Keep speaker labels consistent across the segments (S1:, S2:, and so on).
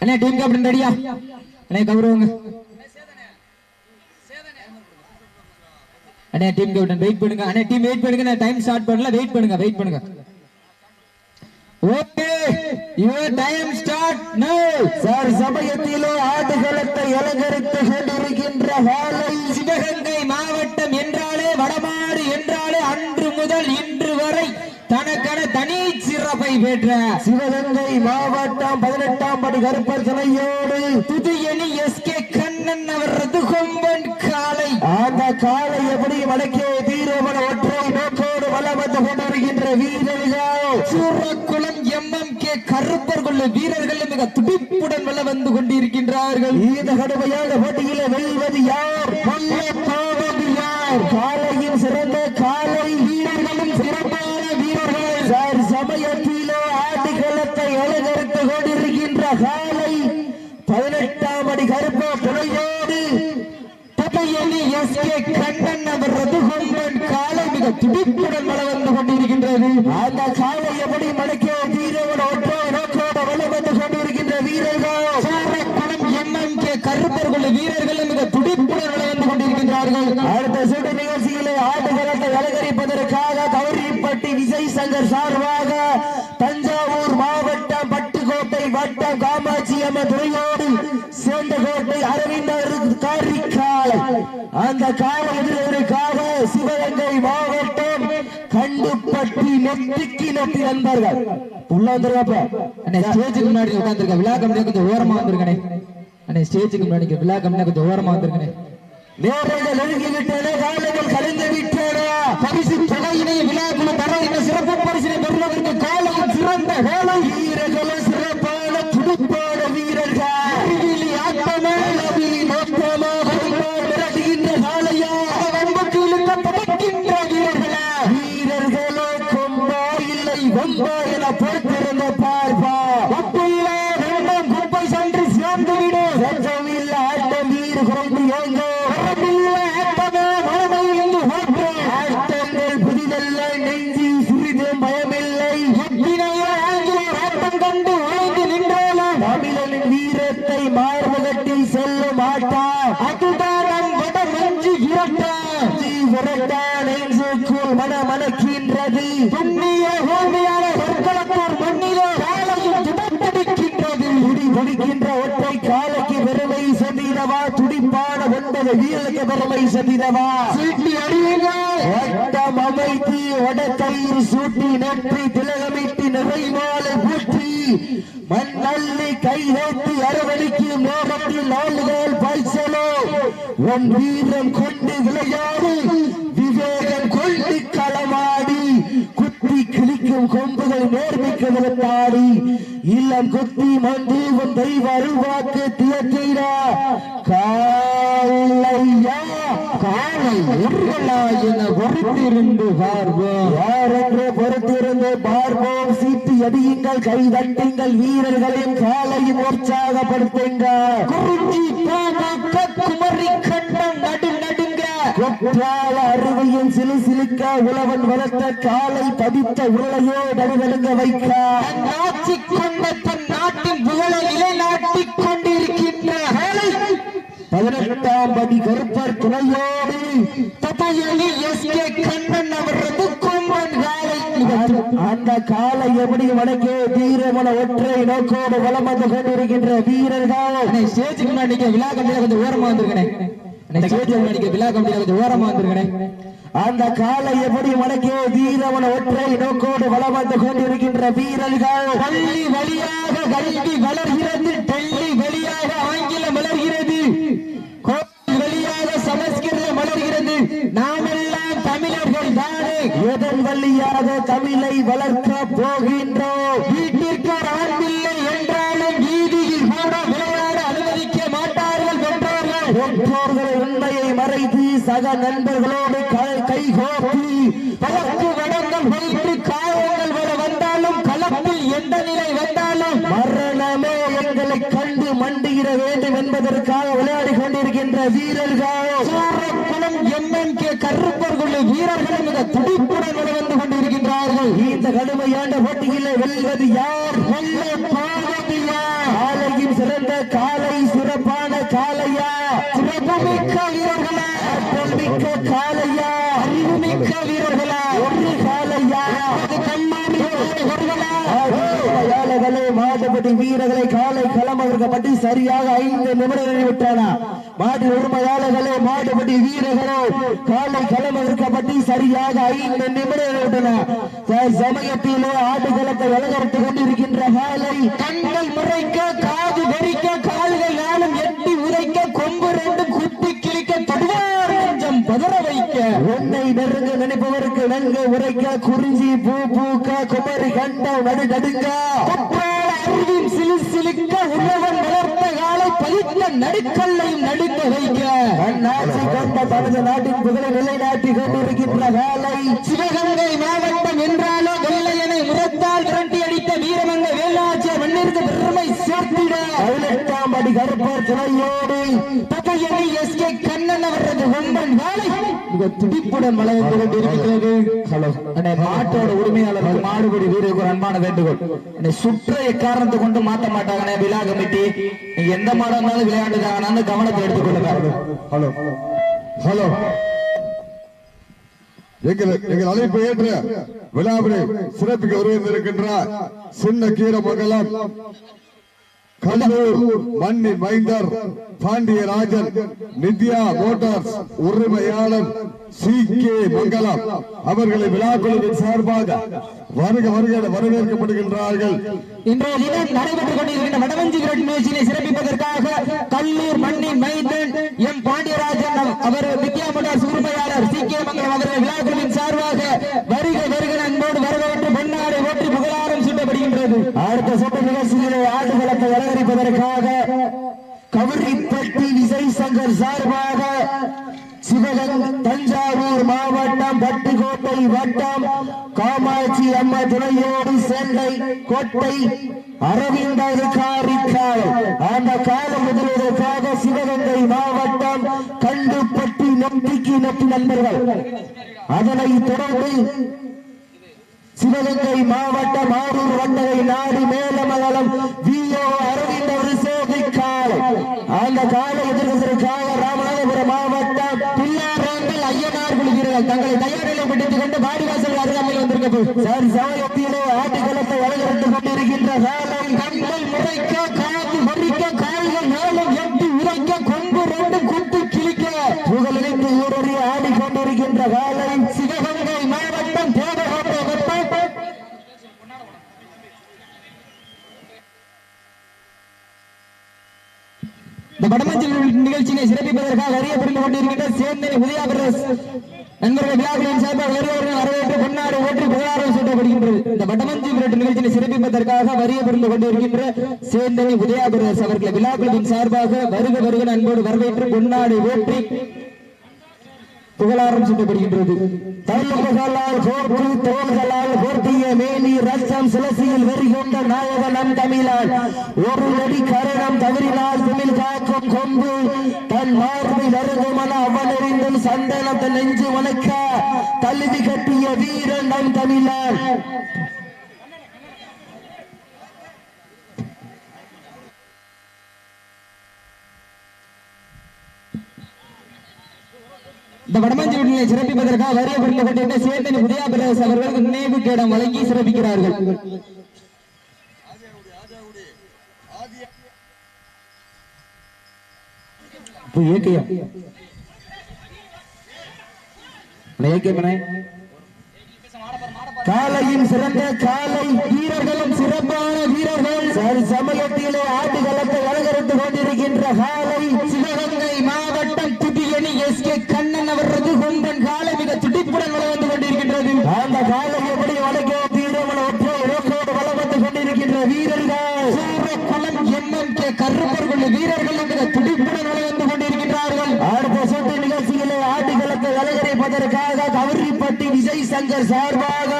S1: அண்ணே team captain ரெடியா அண்ணே கௌரவங்க. அண்ணே டீம் கேப்டன் வெயிட் பண்ணுங்க. அண்ணே டீம் வெயிட் பண்ணுங்க. நான் டைம் ஸ்டார்ட் பண்ணல. வெயிட் பண்ணுங்க. வெயிட் பண்ணுங்க. Okay your time start no
S2: sir சமயத்திலே ஆடுகளத்தை அலங்கரித்து கொண்டிருக்கின்ற வாழை
S1: சிவகங்கை மாவட்டம் என்றாலே வடமாடு என்றாலே அன்று முதல் இன்று வரை தனக்கென தனி சிறப்பை பெற்ற
S2: சிவகங்கை மாவட்டம் பதினெட்டாம் படி கருப்பர் சிலையோடு
S1: புதியணி எஸ் கே கண்ணன் அவரது கொம்பன் காலை.
S2: அந்த காலை எப்படி வடக்கே தீரமன ஒற்றை நோக்கோடு வந்து கொண்டிருக்கின்ற வீரர்கள்?
S1: Soorakulam M M K Karuppar கொள்ள வீரர்கள் மிக துடிப்புடன் வல வந்து கொண்டிருக்கின்றார்கள்.
S2: இந்த கடுமையான போட்டியில வெல்வது யார்? கொல்ல போவது யார் காலையின் சிறந்த காலை வீரர்களும் சிறப்பான வீரர்கள் சார் சமயத்திலே ஆட்டுக்களத்தை அலங்கரித்து கொண்டிருக்கின்ற காலை பதினெட்டாம் அடி கருப்பா துணையோடு
S1: புதியணி எஸ் கே கண்ணன் அவரது கொம்பன் காலை மிக துடிப்புடன் வல வந்து கொண்டிருக்கின்றது.
S2: அந்த சாலை எப்படி மடக்கிய வீரர்கள் ஒற்றை நோக்கோடு வலம் வந்து கொண்டிருக்கின்ற வீரர்கள்?
S1: Soorakulam M M K Karuppar கொள்ள வீரர்கள் மிக துடிப்புடன் வல வந்து கொண்டிருக்கின்றார்கள்.
S2: அடுத்த சுற்று நிகழ்ச்சியிலே ஆட்டுகளத்தை அலங்கரிப்பதற்காக கௌரிப்பட்டி விஜய் சங்கர் சார்பாக தஞ்சாவூர் மாவட்டம் பட்டுக்கோட்டை வட்டம் காமாட்சி அம்ம துறையோடு சேர்ந்த கோட்டை அரவிந்தர் காரிக்காலை. அந்த கால எதிரவருக்காக சிவகங்கை மாவட்டம் கண்டுப்பட்டி நண்பர்கள் உள்ள வந்துருவாப்ப.
S1: அண்ணே ஸ்டேஜுக்கு முன்னாடி உட்காந்துருக்க விழா கொஞ்சம் ஓரமா வந்திருக்கனே அண்ணே ஸ்டேஜுக்கு முன்னாடி விழா கொஞ்சம் ஓரமா வந்திருக்கனே
S2: நேரங்கள் நெருங்கி விட்டன காலங்கள் கலைந்து விட்டன
S1: பரிசு தொகையினை விழாக்குழு தர இந்த சிறப்பு பரிசினை பெறுவதற்கு காலம் சிறந்த வேலை.
S2: துடி துடிக்கின்ற ஒற்றை காலைக்கு பெருமை சென்றிடவா துடிப்பான ஒன்பது வீரலுக்கு பெருமை சென்றிடவா
S1: சீட்டி அடியுங்கள்
S2: வட்டம் அமைத்து வடக்கயிறு சூட்டி நெற்றி திலகமிட்டு நிறைவாலை பூட்டி மண்ணள்ளி கை வைத்து அரவணைக்கும் நேரத்தில் நாளுகள் பைசலோ உன் வீரம் கொண்டு விளையாடு. விவேகம் கொண்டு களமாடி. குத்தி கிழிக்கும் கொம்புகள் நேர்மைக்கு விளத்தாடி இல்லம் குத்தி மண்டு உன் தெய்வ அருள்வாக்கு தியற்றா காலையா?
S1: காலை உருளா என பொறுத்திருந்து பார்ப்போம்.
S2: யாரென்று பொறுத்திருந்து பார்ப்போம்? சீட்டு எடியுங்கள் கை தட்டுங்கள் வீரர்களையும் காலையும் உற்சாகப்படுத்துங்கள்.
S1: குமரிக்க
S2: குற்றால அருவியும் சிலு சிலுக்க உழவன் வளர்த்த காலை பதித்த உருளையோ நடுவெலுங்க வைக்க.
S1: நாச்சி கொண்ட தன் நாட்டின் புகழை நிலைநாட்டிக் கொண்டிருக்கின்ற
S2: பதினெட்டாம் படி கருப்பர் துணையோடு
S1: தபையலி எஸ் கே கண்ணன் அவரது கொம்பன் காலை
S2: அந்த காலை எப்படி வடக்கே தீரமன ஒற்றை நோக்கோடு வலம் வந்து கொண்டிருக்கின்ற வீரர்கள்?
S1: ஸ்டேஜுக்கு முன்னாடி நிக்க விழா கொஞ்சம் ஓரமா வந்திருக்கனே அண்ணே விழா கொஞ்சம் ஓரமா வந்திருக்கனே.
S2: அந்த காலை எப்படி வடக்கே வீரவன ஒற்றை நோக்கோடு வலம் வந்து கொண்டிருக்கின்ற வீரர்கள்
S1: பள்ளி வழியாக கல்வி வளர்கிறது டெல்லி வழியாக ஆங்கிலம் வளர்கிறது கோவில் வழியாக சமஸ்கிருதம் வளர்கிறது. நாமெல்லாம் தமிழர்கள் தானே.
S2: எதன் வழியாக தமிழை வளர்க்க போகின்றோம்? உண்மையை சக நண்பர்களோடு கை- கைகோப்பி
S1: பழக்கு வடங்கள் வைத்து காயங்கள் வர வந்தாலும் களத்தில் எந்த நிலை வந்தாலும்
S2: மரணமே எங்களை கண்டு மண்டியிட வேண்டும் என்பதற்காக விளையாடி கொண்டிருக்கின்ற வீரர்கள்.
S1: சூரக்குளம் எம்என்கே கருப்பர் குழு வீரர்கள் மிக துடிப்புடன் வந்து கொண்டிருக்கின்றார்கள்.
S2: இந்த கடுமையான போட்டியிலே வெல்வது யார்? வெல்ல போவது யார் ஆலையின் சிறந்த
S1: மிக்க வீரர்களா
S2: ஒரு காலையா
S1: அது கண்மாமி வீரர்களா
S2: யாழகளே வீரர்களை காலை களமகப்பட்டு சரியாக ஐந்து நிமிடம் நிறைவிட்டன மாட்டு உரிமையாளர்களே மாட்டுப்பட்டி வீரர்களோ காலை களமகப்பட்டு சரியாக ஐந்து நிமிடம் நிறைவிட்டன சமயத்திலே ஆட்டுக்களத்தை வழங்கப்பட்டுக் கொண்டிருக்கின்ற காலை
S1: கண்கள் முறைக்க காது வெறிக்க கால்கள் நாளும் எட்டி உதைக்க கொம்பு ரெண்டு குத்தி கிழிக்க தொடுவார் நெஞ்சம் பதற வைக்க.
S2: உன்னை நெருங்க நினைப்பவருக்கு நன்கு உரைக்க குறிஞ்சி பூ பூக்க குமரி கண்டம் நடு நடுங்க.
S1: அருவின் சிலு சிலுக்க உழவன் வளர்த்த காலை பதித்த நடுக்கல்லையும் நடுக்க வைக்க.
S2: அந்நாட்சி கொண்ட தனது நாட்டின் புகழை நிலைநாட்டி கொண்டிருக்கின்ற காலை
S1: சிவகங்கை மாவட்டம் என்றாலோ
S2: அடி கருப்பர் துணையோடு
S1: தப்பையணி எஸ் கே கண்ணன் அவரது கொம்பன் வாழை மிக துடிப்புடன் வளர்ந்து கொண்டிருக்கிறது
S2: ஹலோ
S1: அண்ணே, மாட்டோட உரிமையாளருக்கு மாடுபடி வீரருக்கு ஒரு அன்பான வேண்டுகோள். அண்ணே, சுற்ற எக்காரணத்தை கொண்டு மாத்த மாட்டாங்கண்ணே விழா கமிட்டி நீங்க எந்த மாடம் இருந்தாலும் விளையாண்டுதாங்கன்னு கவனத்தை எடுத்துக்கொள்ளுங்க.
S2: ஹலோ ஹலோ
S3: எங்கள் எங்கள் அழைப்பு ஏற்று விழாவினை சிறப்பிக்க வருகின்றிருக்கின்ற சின்ன கீரமங்கலம். கல்லூர் மண்ணின் மைந்தர் பாண்டியராஜன் நித்யா மோட்டார்ஸ் உரிமையாளர் சி கே மங்கலம். அவர்களை விழா குழுவின் சார்பாக வருக வருக வரவேற்கப்படுகின்றார்கள்.
S1: இன்றைய தினம் நடைபெற்றுக் கொண்டிருக்கின்ற வடவஞ்சி விரட் நிகழ்ச்சியை சிறப்பிப்பதற்காக கல்லூர் மண்ணின் மைந்தன் எம் பாண்டியராஜன் அவ- அவர் வித்யா மோட்டார்ஸ் உரிமையாளர் சி கே மங்கலம் அவர்கள் விழா குழுவின் சார்பாக வருக வருக அன்போடு வரவேற்று பொன்னாடை ஓட்டி புகழாரம் சூட்டப்படுகின்றது.
S2: அடுத்த சுற்று நிகழ்ச்சியிலே ஆடுகளத்தை அலங்கரிப்பதற்காக கவரிப்பட்டி விசை சங்கர் சார்பாக சிவகங்கை தஞ்சாவூர் மாவட்டம் பட்டுக்கோட்டை வட்டம் காமாட்சி அம்மா துணையோடு சென்னை கோட்டை அரவிந்தர் காரிக்கால் அந்த காலம் முதல்வதற்காக சிவகங்கை மாவட்டம் கண்டுபட்டி நம்பிக்கை நட்டி நண்பர்கள். அதனை தொடர்ந்து சிவகங்கை மாவட்டம் ஆரூர் வண்டகை நாடு மேலமங்கலம் விஓ அரவிந்த் அவர் சேவை காலை. அந்த காலை எதிர்கொண்டிருக்காக ராமநாதபுரம் மாவட்டம்
S1: பிள்ளாரங்கள் ஐயனார் குழு தங்களை தயார் நிலைப்படுத்திக் கொண்டு பாடிவாசல் அருகாமையில் வந்திருக்கிறது
S2: சார் சமயத்திலே ஆட்டுக்களத்தை வழங்கப்பட்டுக் கொண்டிருக்கின்ற காலை
S1: கண்கள் முறைக்க காது மறிக்க கால்கள் மேலும் எட்டு உரைக்க கொம்பு ரெண்டு குத்து கிழிக்க
S2: புகழிருந்து ஊரறி ஆடிக்கொண்டிருக்கின்ற காலை
S1: சிவகங்கை மாவட்டம் தேவகோட்டை வட்டம் இந்த வடமஞ்சள் நிகழ்ச்சியை சிறப்பிப்பதற்காக அறிய கொண்டிருக்கின்ற சேந்தனை உதயா பிரதர்ஸ். நண்பர்கள் விழாக்களின் சார்பாக வரவேற்று பொன்னாடு ஓற்றி புகழாரம் சூட்டப்படுகின்றது. இந்த வடமஞ்சி விரட்டு நிகழ்ச்சியை சிறப்பிப்பதற்காக வரிய கொண்டிருக்கின்ற சேந்தனை உதயா விழாக்களின் சார்பாக வருக வருக அன்போடு வரவேற்று பொன்னாடு ஓற்றி புகழாரம் சூட்டப்படுகின்றது.
S2: தள்ளுமுகளால் தோள்களால் மேனி சிலசியில் வெறி கொண்ட நம் தமிழால் ஒரு நொடி கரணம் தவறினால் தமிழ் காக்கும் கொம்பு தன் மார்பில் அவனறிந்தும் சந்தனத்தை நெஞ்சு வணக்க தழுவி கட்டிய வீரன் நம் தமிழர்.
S1: இந்த வடமஞ்சி விடுதலை சிறப்பிப்பதற்காக வரிய புரிந்து கொண்டிருந்த உதயா பிரதேச அவர்களுக்கு நினைவு கேடம் வழங்கி சிறப்பிக்கிறார்கள்.
S2: இப்போ இயக்கியா சிறந்த காலை வீரர்களும் சிறப்பான வீரர்கள் சரி சமயத்திலே ஆட்டுகளத்தை அலங்கரித்துக் கொண்டிருக்கின்ற காலை
S1: சிவகங்கை மாவட்டம் துடியணி எஸ் கே கண்ணன் அவரது கொம்பன் காலை மிக துடிப்புடன் வந்து கொண்டிருக்கின்றது
S2: அந்த காலை எப்படி வடக்கே தீரமன ஒற்றை இலக்கோடு வளம் வந்து கொண்டிருக்கின்ற வீரர்கள்
S1: சூரக்குளம் எம்எம் கே கருப்பர் கொண்ட வீரர்கள் மிக துடிப்புடன் வளம் வந்து கொண்டிருக்கின்றார்கள்
S2: அடுத்த சுற்று நிகழ்ச்சியிலே ஆட்டுகளத்தை அலங்கரிப்பதற்காக கவரிப்பட்டி விஜய் சங்கர் சார்பாக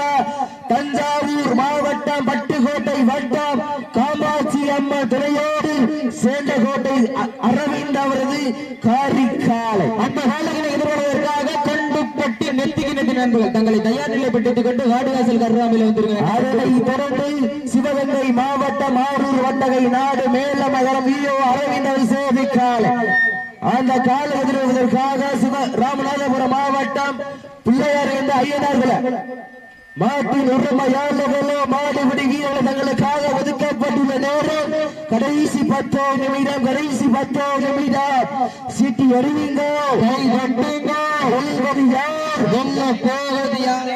S2: தஞ்சாவூர் மாவட்டம் பட்டுக்கோட்டை வட்டம் காமாட்சி அம்மா துணையோடு சேண்டகோட்டை கோட்டை அரவிந்த் அவரது காரிக்காலை.
S1: அந்த காலங்களை எதிர்கொள்வதற்காக கண்டுபட்டு நெத்திக்கு நெத்தி நண்பர்கள் தங்களை தயார் நிலைப்பட்டுக் கொண்டு வாடிவாசல் கருராமையில் வந்திருக்கிறார்
S2: அதனை தொடர்ந்து சிவகங்கை மாவட்டம் ஆரூர் வட்டகை நாடு மேலமகரம் விஓ அரவிந்த் சேவிக்காலை
S4: அந்த கால எதிர்வதற்காக சிவ ராமநாதபுரம் மாவட்டம் பிள்ளையார் என்ற ஐயனார்களை மாட்டின் உரிமையாளர்களோ மாடுபிடி வீரர்கள் தங்களுக்காக ஒதுக்கப்பட்டுள்ள நேரம்? கடைசி பத்தோ நிமிடம் கடைசி பத்தோ நிமிடம். சீட்டி அறிவிங்க கை கட்டுங்க வெல்வது யார்? வெல்ல போவது யார்?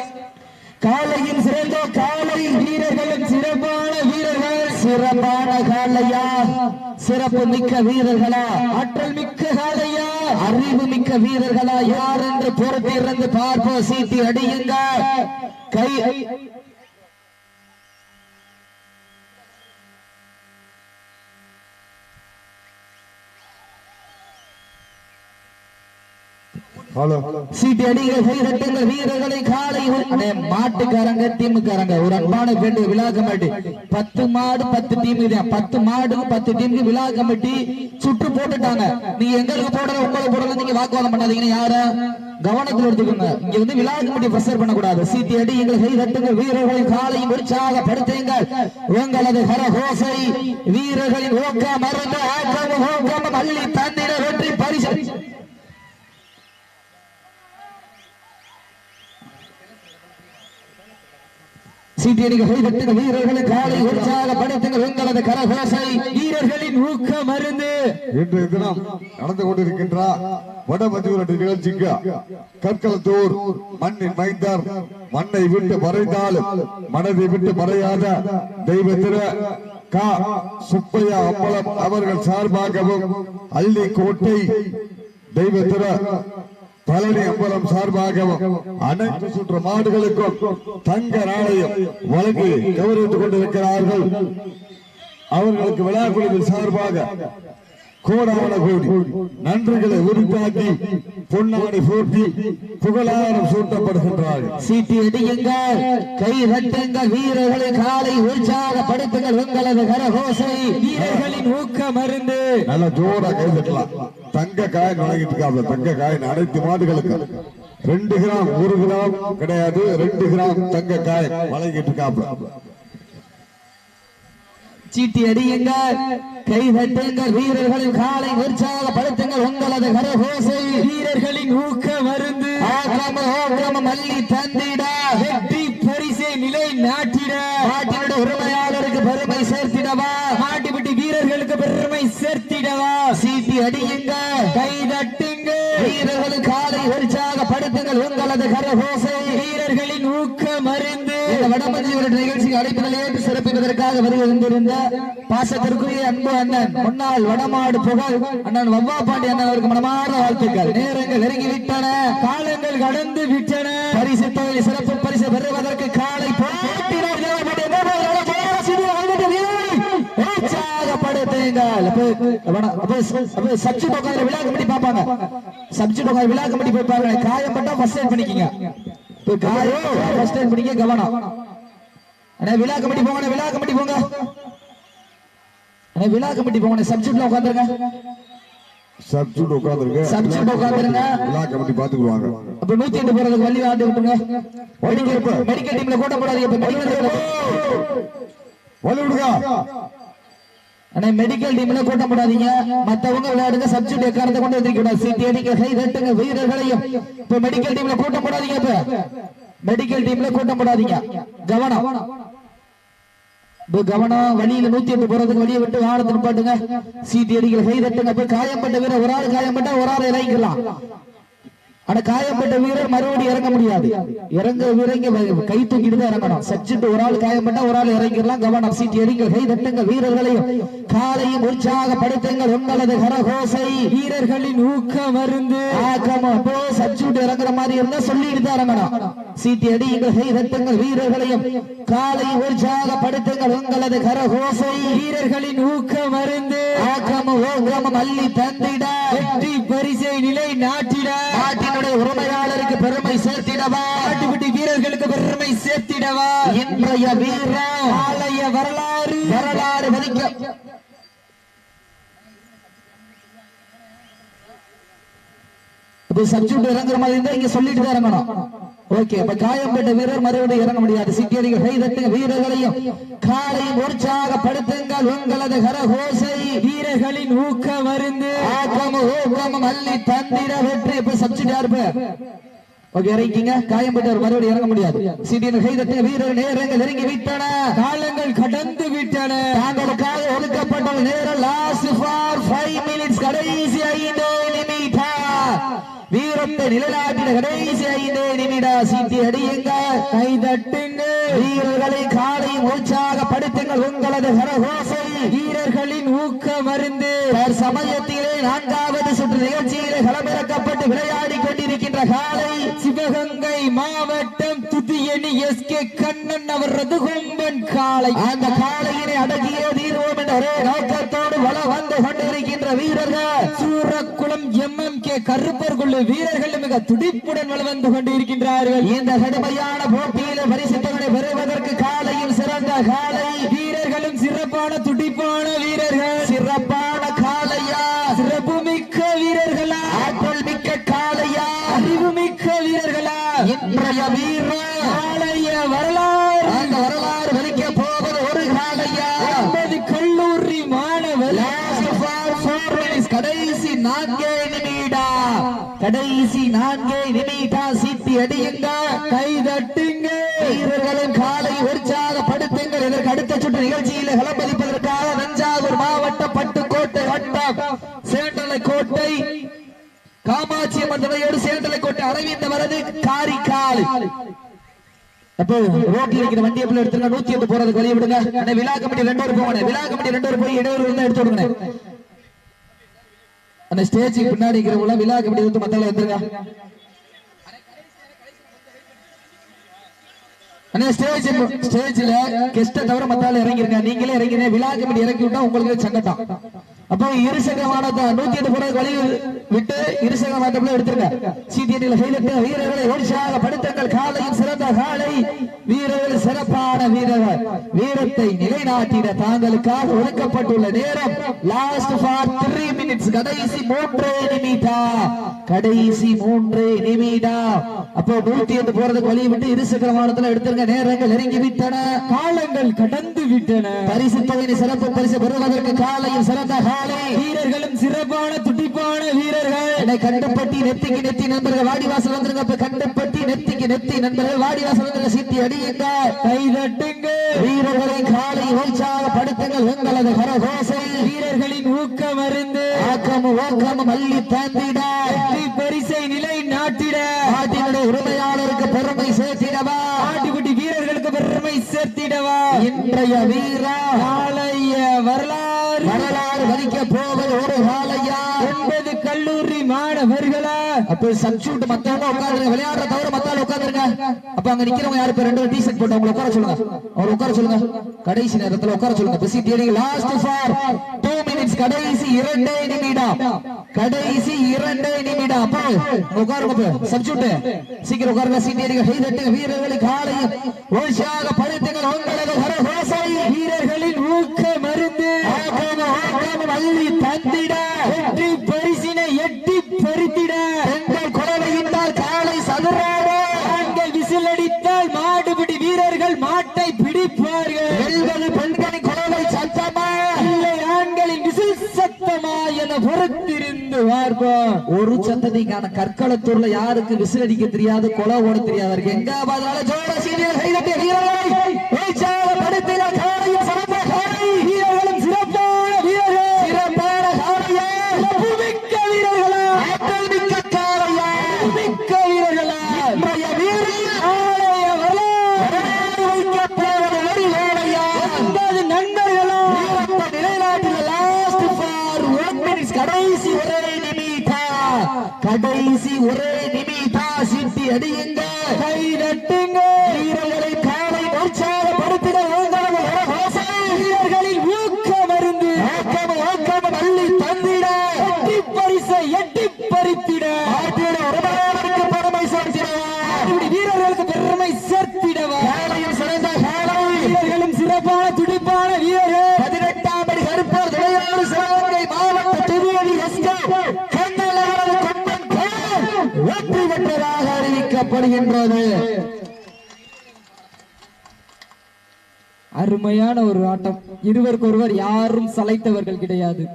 S4: காலையின் சிறந்த காலை வீரர்களும் சிறப்பான சிறப்பான காலையா? சிறப்பு மிக்க வீரர்களா? ஆற்றல் மிக்க காலையா? அறிவு மிக்க வீரர்களா? யார் என்று பொறுத்திருந்து பார்ப்போம். சீட்டி அடியுங்க. கை வீரர்களை காலை அடே, மாட்டுக்காரங்க டீமுக்காரங்க ஒரு அன்பான விழா கமிட்டி. பத்து மாடு பத்து டீம் பத்து பத்து டீமுக்கு விழா கமிட்டி சுற்று போட்டுட்டாங்க. நீங்க எங்களுக்கு போடுற உங்களுக்கு போடுற நீங்க வாக்குவாதம் யார? கவனத்தில் எடுத்துக்கோங்க. இங்க வந்து விழா கமிட்டி பிரஷர் பண்ணக்கூடாது. சீட்டி அடி எங்களை கை தட்டுங்கள் வீரர்களின் காலை உங்களது கரகோசை வீரர்களின் ஓக்க மருந்து ஆக்கம் ஓக்கம் அள்ளி தந்திட வெற்றி பரிசு. சீட்டியடிகள் கைதட்டுங்க வீரர்களின் காலை உற்சாகப்படுத்துங்கள் உங்களது கரகோசை. வீரர்களின் ஊக்க மருந்து.
S3: இன்று தினம் நடந்து கொண்டிருக்கின்ற வடமதியூரடி நிகழ்ச்சிக்கு கற்களத்தூர் மண்ணின் மைந்தர் மண்ணை விட்டு மறைந்தாலும் மனதை விட்டு மறையாத தெய்வ திரு கா. சுப்பையா அம்பலம் அவர்கள் சார்பாகவும் அள்ளி கோட்டை தெய்வ திரு பழனி அம்பலம் சார்பாகவும் அனைத்து சுற்று மாடுகளுக்கும் தங்க நாணயம் வழங்கி கௌரவித்துக் கொண்டிருக்கிறார்கள். அவர்களுக்கு விழா குழுவின் சார்பாக கோடான கோடி. நன்றிகளை உருவாக்கி பொன்னாடி போட்டி புகழாரம் சூட்டப்படுகின்றார்கள்
S4: சீட்டி அடியுங்கள் கை தட்டுங்கள் வீரர்களின் காலை உற்சாகப்படுத்துங்கள். உங்களது கரகோசை வீரர்களின் ஊக்க மருந்து.
S3: நல்லா ஜோரா கை தட்டலாம். தங்க காயின் வழங்கிட்டு இருக்காங்க தங்க காயின் அனைத்து மாடுகளுக்கு. ரெண்டு கிராம் ஒரு கிராம் கிடையாது. ரெண்டு கிராம் தங்க காயின் வழங்கிட்டு இருக்காங்க
S4: சீட்டி அடியுங்கள் கை தட்டுங்கள் வீரர்களின் காலை உற்சாகப்படுத்துங்கள். உங்களது கரகோசை. வீரர்களின் ஊக்க மருந்து. மல்லி தந்திட. வெற்றி பரிசை நிலை நாட்டிட. நாட்டினுடைய உரிமையாளருக்கு பெருமை சேர்த்திடவா மாட்டுப்பிட்டி வீரர்களுக்கு பெருமை சேர்த்திடவா சீட்டி அடியுங்க கை தட்டுங்க வீரர்களின் காலை உற்சாகப்படுத்துங்கள் உங்களது கரகோசை வீரர்களின் ஊக்க மருந்து இந்த வடமஞ்சி ஒரு நிகழ்ச்சிக்கு அழைப்புகளை ஏற்று சிறப்பிப்பதற்காக வருகின்றிருந்த பாசத்திற்குரிய அன்பு அண்ணன் முன்னாள் வடமாடு புகழ் அண்ணன் வவ்வா பாண்டி அண்ணன் அவருக்கு மனமார்ந்த வாழ்த்துக்கள். நேரங்கள் நெருங்கிவிட்டன காலங்கள் கடந்து விட்டன. பரிசு தொகை சிறப்பு பரிசு பெறுவதற்கு காலை போட்டியினர் தேவைப்பட்ட விழா கமிட்டி பார்ப்பாங்க. சப்ஜெக்ட் உட்கார்ந்து விழா கமிட்டி போய் பாருங்க காயப்பட்டா ஃபர்ஸ்ட் எய்ட் பண்ணிக்கங்க. காயம் ஃபர்ஸ்ட் எய்ட் பண்ணிக்க கவனம். அண்ணே விழா கமிட்டி போங்க அண்ணே, விழா கமிட்டி போங்க. அண்ணே, விழா கமிட்டி போங்க சப்ஜெக்ட்ல உட்காந்துருங்க
S3: சப்ஸ்டியூட் உட்கார்ந்துருக்கு
S4: Substitute உட்கார்ந்திருங்க.
S3: விழா கமிட்டி பாத்துக்குவாங்க
S4: அப்ப நூத்தி எட்டு போறதுக்கு வழி ஆண்டு விட்டுங்க மெடிக்கல் மெடிக்கல் டீம்ல கூட்ட போடாதீங்க இப்ப
S3: விடுங்க
S4: அண்ணே மெடிக்கல் டீம்ல கூட்டம் போடாதீங்க. மத்தவங்க விளையாடுங்க சப்ஜெக்ட் எக்காரத்தை கொண்டு வந்திருக்க கூடாது. சீட்டி அடிங்க கை தட்டுங்க வீரர்களையும். இப்ப மெடிக்கல் டீம்ல கூட்டம் போடாதீங்க இப்ப. மெடிக்கல் டீம்ல கூட்டம் போடாதீங்க. கவனம். கவனம் வழியில நூத்தி எட்டு போறதுக்கு வழியை விட்டு வானத்தை நிப்பாட்டுங்க சீட்டி அடிகள் கை தட்டுங்க போய் காயப்பட்ட வீரர் ஒரு ஆள் காயப்பட்ட ஒரு ஆள் இறங்கிக்கலாம். ஆனா காயப்பட்ட வீரர் மறுபடியும் இறங்க முடியாது. இறங்க வீரங்க கை தூக்கிட்டு தான் இறங்கணும். சச்சிட்டு ஒரு ஆள் காயப்பட்டா ஒரு ஆள் இறங்கிடலாம். கவனம் சீட்டி அடிங்கள் கை தட்டுங்கள் வீரர்களையும். காலையும் உற்சாகப்படுத்துங்கள் உங்களது கரகோசை. வீரர்களின் ஊக்க மருந்து ஆக்கம் அப்போ சச்சிட்டு இறங்குற மாதிரி இருந்தா சொல்லிட்டு தான் இறங்கணும். சீட்டி அடியுங்கள் கை தட்டுங்கள் வீரர்களையும். காலையும் உற்சாகப்படுத்துங்கள் உங்களது கரகோசை. வீரர்களின் ஊக்க மருந்து அள்ளி தந்திட வெற்றி பரிசை நிலை நாட்டிட. நாட்டினுடைய உரிமையாளருக்கு பெருமை சேர்த்திடவா? நாட்டுக்குட்டி வீரர்களுக்கு பெருமை சேர்த்திடவா? இன்றைய வீரம் ஆலய வரலாறு. வரலாறு மதிக்க. சப்ஜெக்ட் இறங்குற மாதிரி இருந்தா இங்க சொல்லிட்டு தான் இறங்கணும். ஓகே இப்ப காயம்பட்ட வீரர் மறுபடியும் இறங்க முடியாது. சிட்டியடிகள் கைதட்டுங்க வீரர்களையும் காலையும் உற்சாகப்படுத்துங்கள் உங்களது கரகோசை.
S1: வீரர்களின் ஊக்க மருந்து.
S4: ஆக்கம ஊக்கம அள்ளி தந்திர வெற்றி. இப்ப சப்சிடி இருப்ப ஓகே இறங்கிங்க காயம்பட்டவர் மறுபடியும் இறங்க முடியாது. சிட்டியின் கைதட்டுங்க வீரர் நேரங்கள் இறங்கி விட்டன.
S1: காலங்கள் கடந்து விட்டன.
S4: தாங்களுக்காக ஒதுக்கப்பட்ட நேரம் லாஸ்ட் ஃபார் ஃபைவ் மினிட்ஸ் கடைசி ஐந்து நிமிடம். வீரத்தை நிலைநாட்டின கடைசி ஐந்து நிமிடம் சீட்டி அடியுங்க.
S1: கை தட்டுங்க
S4: வீரர்களை காலை உற்சாகப்படுத்துங்கள் உங்களது கரகோசை.
S1: வீரர்களின் ஊக்க மருந்து.
S4: சமயத்திலே நான்காவது சுற்று நிகழ்ச்சியிலே களமிறக்கப்பட்டு விளையாடி கொண்டிருக்கின்ற காலை.
S1: சிவகங்கை மாவட்டம் துதியணி எஸ் கே கண்ணன் அவரது கொம்பன் காளை.
S4: அந்த காலையினை அடக்கிய தீர்வோம் என்ற ஒரே நோக்கத்தோடு வள வந்து கொண்டிருக்கின்ற வீரர்கள்.
S1: சூரக்குளம் கே கருப்பர் குழு வீரர்கள் மிக துடிப்புடன் வள வந்து கொண்டிருக்கின்றார்கள்.
S4: இந்த கடுமையான போட்டியில பரிசுத்தவனை பெறுவதற்கு காலையும் சிறந்த காலை.
S1: வீரர்களும் சிறப்பான துடிப்பான வீரர்கள்.
S4: கடைசி நான்கே நிமிடா சீட்டி அடியுங்க
S1: கை தட்டுங்க
S4: வீரர்களின் காலை உற்சாகப்படுத்துங்கள். இதற்கு அடுத்த சுற்று நிகழ்ச்சியில் களப்பதிப்பதற்காக தஞ்சாவூர் மாவட்ட பட்டுக்கோட்டை வட்டம் சேண்டலை கோட்டை காமாட்சி அம்மன் துணையோடு சேண்டலை கோட்டை அரவிந்த வரது காரிக்கால். அப்போ ரோட்ல இருக்கிற வண்டி எப்படி எடுத்துருங்க. நூத்தி எட்டு போறதுக்கு வழி விடுங்க. விழா கமிட்டி ரெண்டு பேர் விழா கமிட்டி ரெண்டு போய் இடையூறு எடுத்து விடுங்க அந்த ஸ்டேஜுக்கு பின்னாடி இருக்கிறவங்க விழா கமிட்டி வந்து மத்தவங்களை எடுத்துருங்க அண்ணே ஸ்டேஜ் ஸ்டேஜ்ல கெஸ்ட தவிர மத்தால இறங்கிருங்க. நீங்களே இறங்கினே விழா கமிட்டி இறக்கி விட்டா உங்களுக்கு சங்கட்டம் அப்போ இருசக்கரமான நூத்தி எட்டு போற வழி விட்டு இருசக்கரமான எடுத்துருங்க சீட்டியடியில் கைதட்டு வீரர்களை உற்சாக படுத்துங்கள். காலையும் சிறந்த காலை. வீரர்கள் சிறப்பான வீரர்கள். வீரத்தை நிலைநாட்டிட தாங்களுக்காக ஒதுக்கப்பட்டுள்ள நேரம். லாஸ்ட் ஃபார் த்ரீ மினிட்ஸ் கடைசி மூன்றே நிமிடம் கடைசி மூன்றே நிமிடம் அப்போ நூத்தி எட்டு போறதுக்கு வழி விட்டு இருசக்கரமானத்துல எடுத்துருங்க நேரங்கள் நெருங்கி விட்டன
S1: காலங்கள் கடந்து விட்டன
S4: பரிசு தொகையை சிறப்பு பரிசு பெறுவதற்கு காலையும் சிறந்த
S1: வீரர்களும் சிறப்பான துடிப்பான வீரர்கள்.
S4: என்னை கண்டுப்பட்டி நெத்திக்கு நெத்தி நண்பர்கள் வாடிவாசல் வந்துருங்க. இப்ப கண்டுப்பட்டி நெத்திக்கு நெத்தி நண்பர்கள் வாடிவாசல் வந்துருங்க. சீட்டி அடியுங்க.
S1: கை தட்டுங்க
S4: வீரர்களை காலை உற்சாகப்படுத்துங்கள் உங்களது கரகோசை.
S1: வீரர்களின் ஊக்க மருந்து
S4: ஆக்கமும் ஓக்கமும் அள்ளி தந்திட.
S1: பரிசை நிலை நாட்டிட.
S4: நாட்டினுடைய உரிமையாளருக்கு பெருமை சேர்த்திடவா?
S1: ஆட்டுக்குட்டி வீரர்களுக்கு பெருமை சேர்த்திடவா?
S4: இன்றைய வீரா
S1: நாளைய வரலாறு
S4: வரலாறு வலிக்க போவது ஒரு காலையா
S1: ஒன்பது கல்லூரி மாணவர்களா
S4: அப்ப சப்ஸ்டியூட் மத்தவங்க உட்காருங்க. விளையாடுற தவிர மத்தால உட்காருங்க அப்ப அங்க நிக்கிறவங்க யாரு பேர்? ரெண்டு டி ஷர்ட் போட்டு உட்கார சொல்லுங்க. அவர் உட்கார சொல்லுங்க. கடைசி நேரத்துல உட்கார சொல்லுங்க. பிசி தேடி லாஸ்ட் ஃபார் டூ மினிட்ஸ் கடைசி இரண்டே நிமிடம். கடைசி இரண்டே நிமிடம். அப்ப உட்காருங்க அப்ப சப்ஸ்டியூட் சீக்கிரம் உட்காருங்க. சீட் ஏறிங்க வீரர்களுக்கு தட்டுங்க. வீரர்களை காலையும் படுத்துங்கள் உங்களது கரகோசை
S1: வீரர்களின் ஊக்க மருந்து
S4: ஆக்காம ஆக்காம அள்ளி தந்திட
S1: வெற்றி பரிசினை எட்டி பறித்திட
S4: எங்கள் குழந்தையிட்டால் காலை சதுராட
S1: ஆண்கள் விசில் அடித்தால் மாடுபிடி வீரர்கள் மாட்டை பிடிப்பார்கள்
S4: வெல்வது பெண்களின் குழந்தை சத்தமா
S1: இல்லை ஆண்களின் விசில் சத்தமா என பொறுத்திருந்து பார்ப்போம்
S4: ஒரு சத்ததிக்கான கற்களத்தூர்ல யாருக்கு விசில் அடிக்க தெரியாது கொலை ஓட தெரியாது? எங்க எங்க பார்த்தாலும் ஜோட சீனியர் கைதட்டிய வீரர்களை உற்சாகப்படுத்தின காலையும் சிறந்த காலை
S1: வீரர்களும் சிறப்பான வீரர்கள்
S4: சிறப்பான காலையா
S1: மிக்க வீரர்களா
S4: ஆற்றல் மிக்க காலையா
S1: மிக்க வீரர்களா
S4: இன்றைய வீரர்
S1: ஆலய வரலாறு
S4: வைக்கப் போவது ஒரு வேலையா
S1: ஒன்பது நண்பர்களா
S4: வீரத்தை நிலைநாட்டிய last for one minutes. கடைசி ஒரே நிமிடா கடைசி ஒரே நிமிடா சிட்டி அடியுங்க
S1: கை தட்டுங்க
S4: வீரர்களை காலை உற்சாகப்படுத்திட உங்களது வரகோசை.
S1: வீரர்களின் ஊக்க மருந்து
S4: ஆக்கமும் ஆக்கமும் அள்ளி தந்திட
S1: எட்டி பரிசை எட்டி பறித்திட
S4: நாட்டிட உறவாளருக்கு பெருமை சேர்க்கிறவா
S1: இப்படி வீரர்களுக்கு பெருமை சேர்த்திடவா
S4: காலையும் சிறந்த காலை
S1: வீரர்களும் சிறப்பான துடிப்பான வீரர்கள்
S4: பதினெட்டாம் படி கருப்பர் துணையோடு சிவகங்கை மாவட்ட துதியடி எஸ்கே கண்ணலவரது கொம்பன் கோல் வெற்றி பெற்றதாக அறிவிக்கப்பட்டது ஏற்படுகின்றது
S1: அருமையான ஒரு ஆட்டம். இருவருக்கு ஒருவர் யாரும் சளைத்தவர்கள் கிடையாது.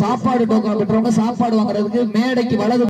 S4: சாப்பாடு டோக்கன் பெற்றவங்க சாப்பாடு வாங்குறதுக்கு மேடைக்கு வலது